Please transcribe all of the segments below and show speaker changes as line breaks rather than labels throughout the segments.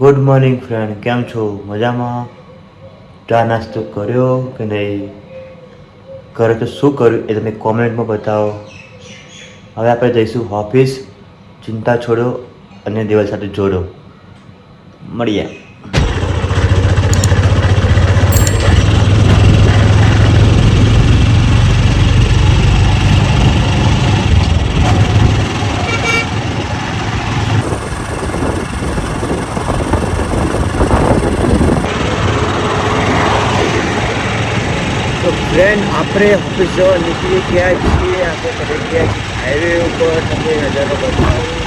Good morning friend, કેમ છો? મજામાં? ચા નાસ્તો કર્યો કે નહીં? કરે તો શું કર્યું એ તમે કોમેન્ટમાં બતાવો. હવે આપણે જઈશું ઓફિસ. ચિંતા છોડો અને દેવલ સાથે જોડો. મળીએ તો ફ્રેન્ડ આપણે ઓફિસ જવા નીકળી ગયા છીએ. આપણે ચડી ગયા છીએ. હાઈવે ઉપર તમને નજારો બતાવું.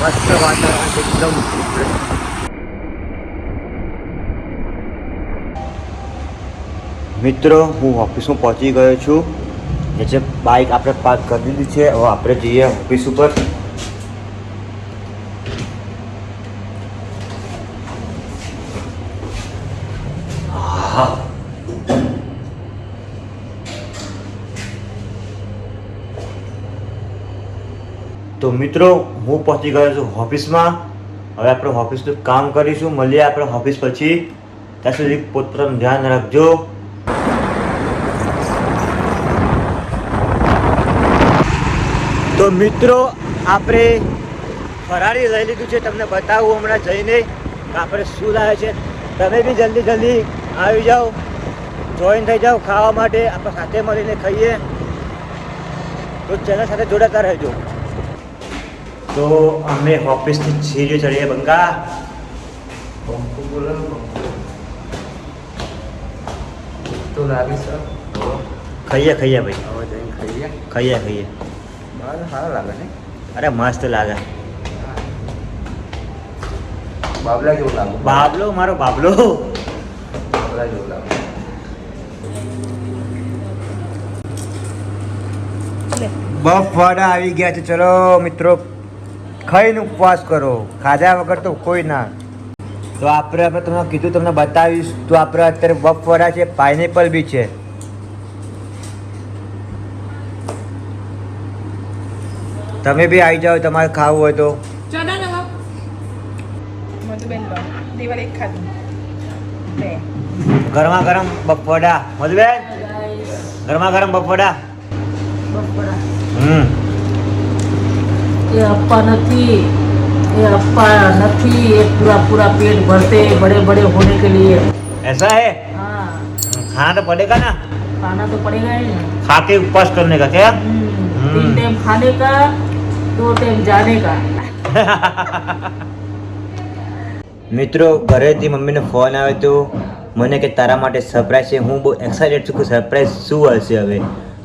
મસ્ત વાતાવરણ એકદમ. મિત્રો, હું ઓફિસમાં પહોંચી ગયો છું. જે બાઇક આપણે પાર્ક કરી દીધી છે, હવે આપણે જઈએ ઓફિસ ઉપર. તો મિત્રો, હું પહોંચી ગયો છું ઓફિસમાં. હવે આપણે ઓફિસનું કામ કરીશું. મળીએ આપણે ઓફિસ પછી. ત્યાં સુધી પોતપોતાનું ધ્યાન રાખજો. તો મિત્રો, આપણે ફરાળી લઈ લીધું છે. તમને બતાવું હમણાં જઈને આપણે શું લાવે છે. તમે બી જલ્દી જલ્દી આવી જાઓ. જોઈન થઈ જાઓ ખાવા માટે. આપણે સાથે મળીને ખાઈએ. તો ચેનલ સાથે જોડાતા રહેજો. તો અમે ઓફિસથી સીડીઓ ચડીએ બંગા.
તો લાગે
ખાઈએ ખાઈએ ભાઈ.
હવે જઈને ખાઈએ.
ખાઈએ ખાઈએ.
બહાર સારા લાગે ને
અરે મસ્ત લાગે.
બાબલા જેવું લાગે?
બાબલો મારો બાબલો.
બાબલા જેવું લાગે?
બફવાડા આવી ગયા છે. ચલો મિત્રો ખાઈને ઉપવાસ કરો. ખાધા વગર તો કોઈ ના. તો આપણે આપણે તમને કીધું તમને બતાવીશ. તો આપણે અત્યારે બફવાડા છે પાઇનેપલ બી છે. તમે બી આવી જાઓ તમારે ખાવું હોય તો. ગરમા ગરમ બફોડા મધુબેન? ગરમા ગરમ બફોડા હમ.
ये अप्पा નથી ये अप्पा નથી ये पूरा पूरा पेट भरते बड़े बड़े होने के लिए
ऐसा है
हाँ
खाना तो पड़ेगा ना
खाना तो पड़ेगा ही ना
खा के उपवास करने का क्या
हम्म, तीन टाइम खाने का दो टाइम जाने का
મિત્રો ઘરેથી મમ્મીનો ફોન આવ્યો તો મને કે તારા માટે સરપ્રાઈઝ છે હું બહુ એક્સાઇટેડ છું કે સરપ્રાઈઝ શું હશે હવે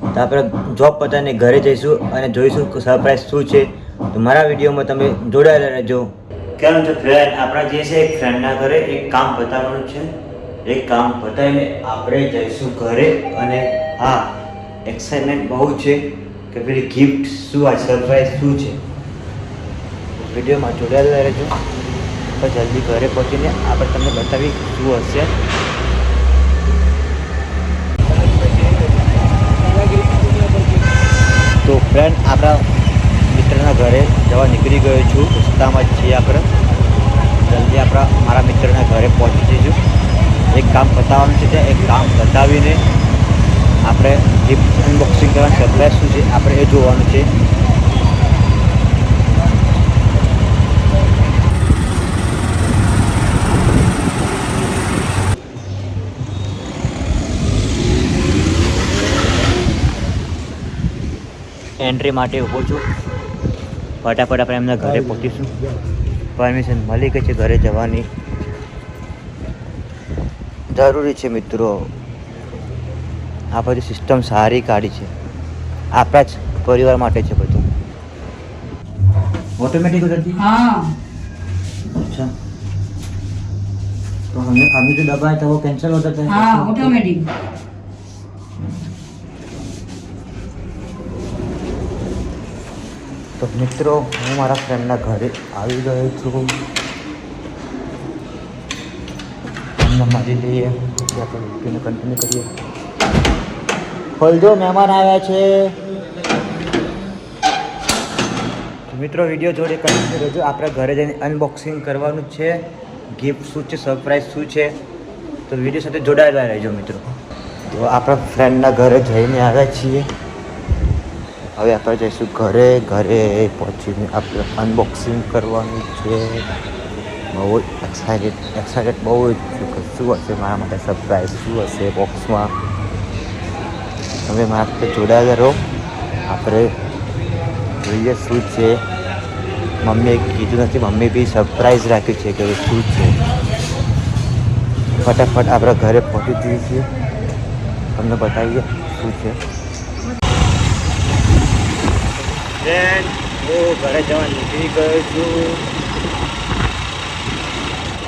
તો આપણે જોબ પતાને ઘરે જઈશું અને જોઈશું કે સરપ્રાઈઝ શું છે તો મારા વિડીયોમાં તમે જોડાયેલા રહેજો. કેમ છે ફ્રેન્ડ આપણા જે છે એક ફ્રેન્ડના ઘરે એક કામ બતાવવાનું છે. એક કામ બતાવીને આપણે જઈશું ઘરે અને હા એક્સાઇટમેન્ટ બહુ છે કે પેલી ગિફ્ટ શું આ સરપ્રાઈઝ શું છે? વિડીયોમાં જોડાયેલા રહેજો. તો જલ્દી ઘરે પહોંચીને આપણે તમને બતાવી શું હશે. તો ફ્રેન્ડ આપણા ઘરે જવા નીકળી ગયો છું. રસ્તામાં જ છીએ આપણે. જલ્દી આપણા, મારા મિત્રના ઘરે પહોંચી જઈશું. એક કામ બતાવવાનું છે ત્યાં, એક કામ બતાવીને આપણે ગિફ્ટ અનબોક્સિંગ કરવાની સરપ્રાઈઝ શું છે, આપણે એ જોવાનું છે. એન્ટ્રી માટે ઊભો છું. ફટાફટ આપણે એમના ઘરે પહોંચીશું. પરમિશન મળી ગઈ છે ઘરે જવાની? જરૂરી છે મિત્રો. આ બધી સિસ્ટમ સારી કાઢી છે. આપણા જ પરિવાર માટે છે બધું. ઓટોમેટિક અચ્છા. તો હમે અમે જો દબાય તો કેન્સલ હોતા.
હા ઓટોમેટિક
તો મિત્રો, હું મારા ફ્રેન્ડના ઘરે આવી ગયો છું. મળી લઈએ. પછી આપણે મૂકીને કન્ટિન્યુ કરીએ. ખોલજો મહેમાન આવ્યા છે. મિત્રો વીડિયો જોડે કન્ટિન્યુ રહેજો. આપણે ઘરે જઈને અનબોક્સિંગ કરવાનું છે. ગિફ્ટ શું છે સરપ્રાઈઝ શું છે? તો વીડિયો સાથે જોડાયેલા રહેજો મિત્રો. તો આપણા ફ્રેન્ડના ઘરે જઈને આવ્યા છીએ. હવે આપણે જઈશું ઘરે ઘરે. પહોંચીને આપણે અનબોક્સિંગ કરવાનું છે. બહુ એક્સાઇટેડ એક્સાઇટેડ બહુ જ શું હશે મારા માટે સરપ્રાઈઝ શું હશે બોક્સમાં તમે મારા સાથે જોડાયેલા રહો. આપણે જોઈએ શું છે. મમ્મીએ કીધું નથી, મમ્મી બી સરપ્રાઈઝ રાખ્યું છે કે શું છે. ફટાફટ આપણા ઘરે પહોંચી જઈએ છીએ. તમને બતાવીએ શું છે. બેન હું ઘરે જવા નીકળી ગયો છું.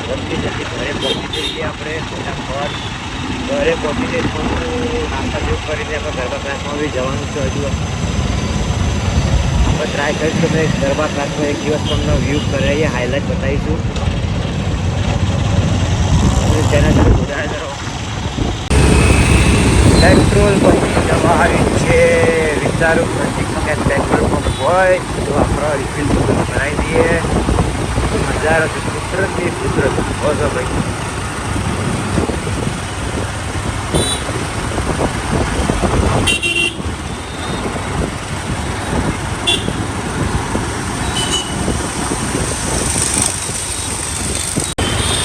બધી જલ્દી ઘરે પહોંચી જઈએ આપણે ફટાફટ ઘરે પહોંચી જઈએ. થોડું નાસ્તા જેવું કરીને આપણે ગરબા ક્લાસમાં બી જવાનું છે હજુ. આપણે ટ્રાય કરીશું તમે ગરબા ક્લાસમાં એક દિવસ તમને વ્યૂ કરાવીએ હાઇલાઇટ બતાવીશું. તેના સાથે જોડાયેલા પેટ્રોલ પંપ જવા આવી છે, વિચારું નજીક ક્યાંક પેટ્રોલ પંપ હોય તો આપણે રિફિલ કરાવી દઈએ નજારો છે કુદરતની કુદરત ઓછો ભાઈ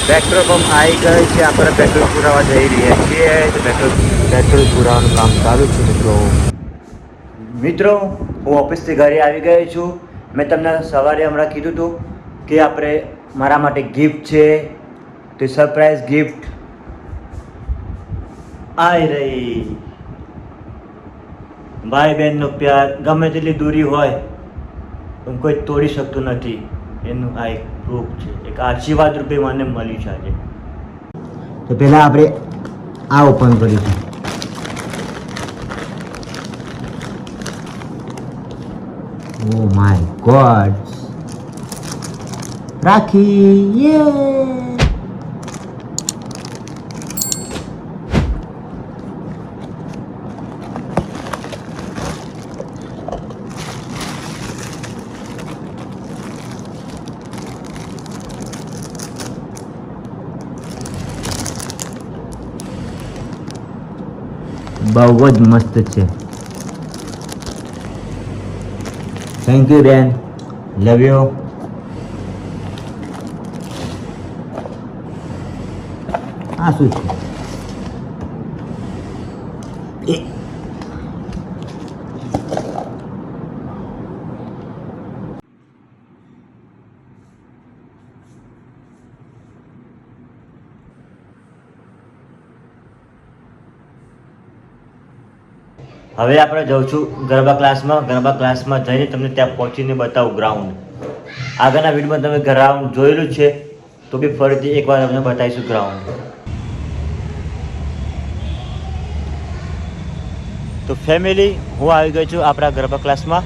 પેટ્રોલ પંપ આવી ગયો છે આપણે પેટ્રોલ પુરાવા જઈ રહ્યા છીએ તો પેટ્રોલ પેટ્રોલ પુરાવાનું કામ ચાલુ છે મિત્રો મિત્રો, હું ઓફિસથી ઘરે આવી ગયો છું. મેં તમને સવારે હમણાં કીધું હતું કે આપણે મારા માટે ગિફ્ટ છે. તે સરપ્રાઈઝ ગિફ્ટ આવી રહી ભાઈ બહેનનો પ્યાર, ગમે તેટલી દૂરી હોય હું કોઈ તોડી શકતું નથી. એનું આ એક પ્રૂફ છે. એક આશીર્વાદ રૂપે મને મળ્યું છે આજે. તો પહેલાં આપણે આ ઓપન કરીશું. ઓ માય ગોડ રાખી યે બહુ જ મસ્ત છે. થેન્ક યુ બેન લવ યુ આ શું છે હવે આપણે જઉં છું ગરબા ક્લાસમાં. ગરબા ક્લાસમાં જઈને તમને ત્યાં પહોંચીને બતાવું ગ્રાઉન્ડ આગળના વિડીયોમાં તમે ગ્રાઉન્ડ જોયેલું છે, તો બી ફરીથી એકવાર તમને બતાવીશું ગ્રાઉન્ડ તો ફેમિલી હું આવી ગયો છું આપણા ગરબા ક્લાસમાં.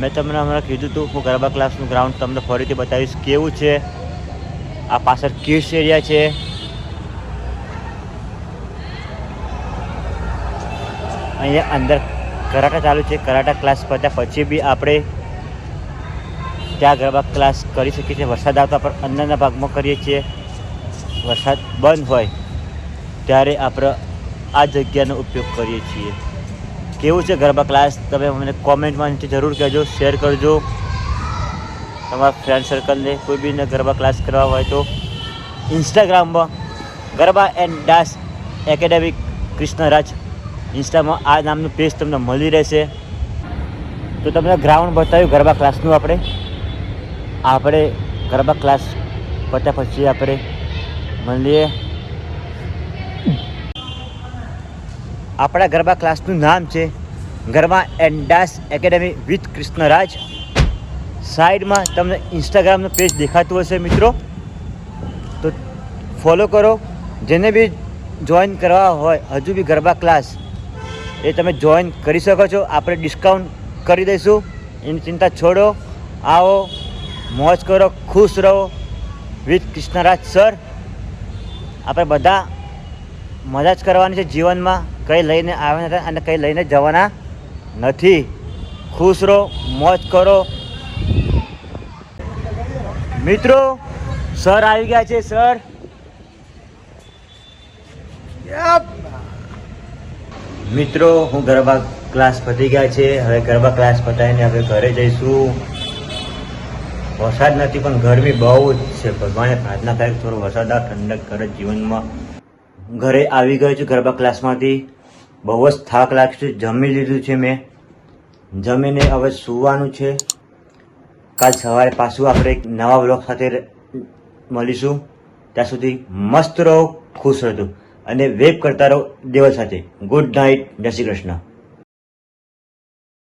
મેં તમને હમણાં કીધું હતું, હું ગરબા ક્લાસનું ગ્રાઉન્ડ તમને ફરીથી બતાવીશ કેવું છે. આ પાછળ કિડ્સ એરિયા છે. અહીંયા અંદર કરાટા ચાલુ છે. કરાટા ક્લાસ પત્યા પછી બી આપણે ત્યાં ગરબા ક્લાસ કરી શકીએ છીએ. વરસાદ આવતા પણ અંદરના ભાગમાં કરીએ છીએ. વરસાદ બંધ હોય ત્યારે આપણે આ જગ્યાનો ઉપયોગ કરીએ છીએ. કેવું છે ગરબા ક્લાસ તમે મને કોમેન્ટમાં નીચે જરૂર કહેજો શેર કરજો. તમારા ફ્રેન્ડ સર્કલને કોઈ બીને ગરબા ક્લાસ કરવા હોય તો ઇન્સ્ટાગ્રામમાં garba and dance academic Krishnaraj ઇન્સ્ટામાં આ નામનું પેજ તમને મળી રહેશે. તો તમને ગ્રાઉન્ડ બતાવ્યું ગરબા ક્લાસનું આપણે. આપણે ગરબા ક્લાસ પત્યા પછી આપણે મળીએ. આપણા ગરબા ક્લાસનું નામ છે garba and dance academy with Krishnaraj. સાઈડમાં તમને ઇન્સ્ટાગ્રામનું પેજ દેખાતું હશે મિત્રો. તો ફોલો કરો. જેને બી જોઈન કરવા હોય, હજુ બી ગરબા ક્લાસ એ તમે જોઈન કરી શકો છો. આપણે ડિસ્કાઉન્ટ કરી દઈશું. એની ચિંતા છોડો. આવો. મોજ કરો. ખુશ રહો. With Krishnaraj sir. આપણે બધા મજા જ કરવાની છે જીવનમાં. કંઈ લઈને આવ્યા નથી અને કંઈ લઈને જવાના નથી. ખુશ રહો. મોજ કરો. મિત્રો, સર આવી ગયા છે, સર. મિત્રો, હું ગરબા ક્લાસ પતી ગયા છે. હવે ગરબા ક્લાસ પતાવીને આપણે ઘરે જઈશું. વરસાદ નથી, પણ ગરમી બહુ જ છે. ભગવાને પ્રાર્થના કરે, થોડો વરસાદ આ ઠંડક કરે જીવનમાં. ઘરે આવી ગયો છું ગરબા ક્લાસમાંથી. બહુ જ થાક લાગશે. જમી લીધું છે મેં. જમીને હવે સૂવાનું છે. કાલ સવારે પાછું આપણે એક નવા બ્લોગ સાથે મળીશું. ત્યાં સુધી મસ્ત રહો, ખુશ રહો અને વેપ કરતા રહો દેવલ સાથે. ગુડ નાઇટ જય શ્રી કૃષ્ણ.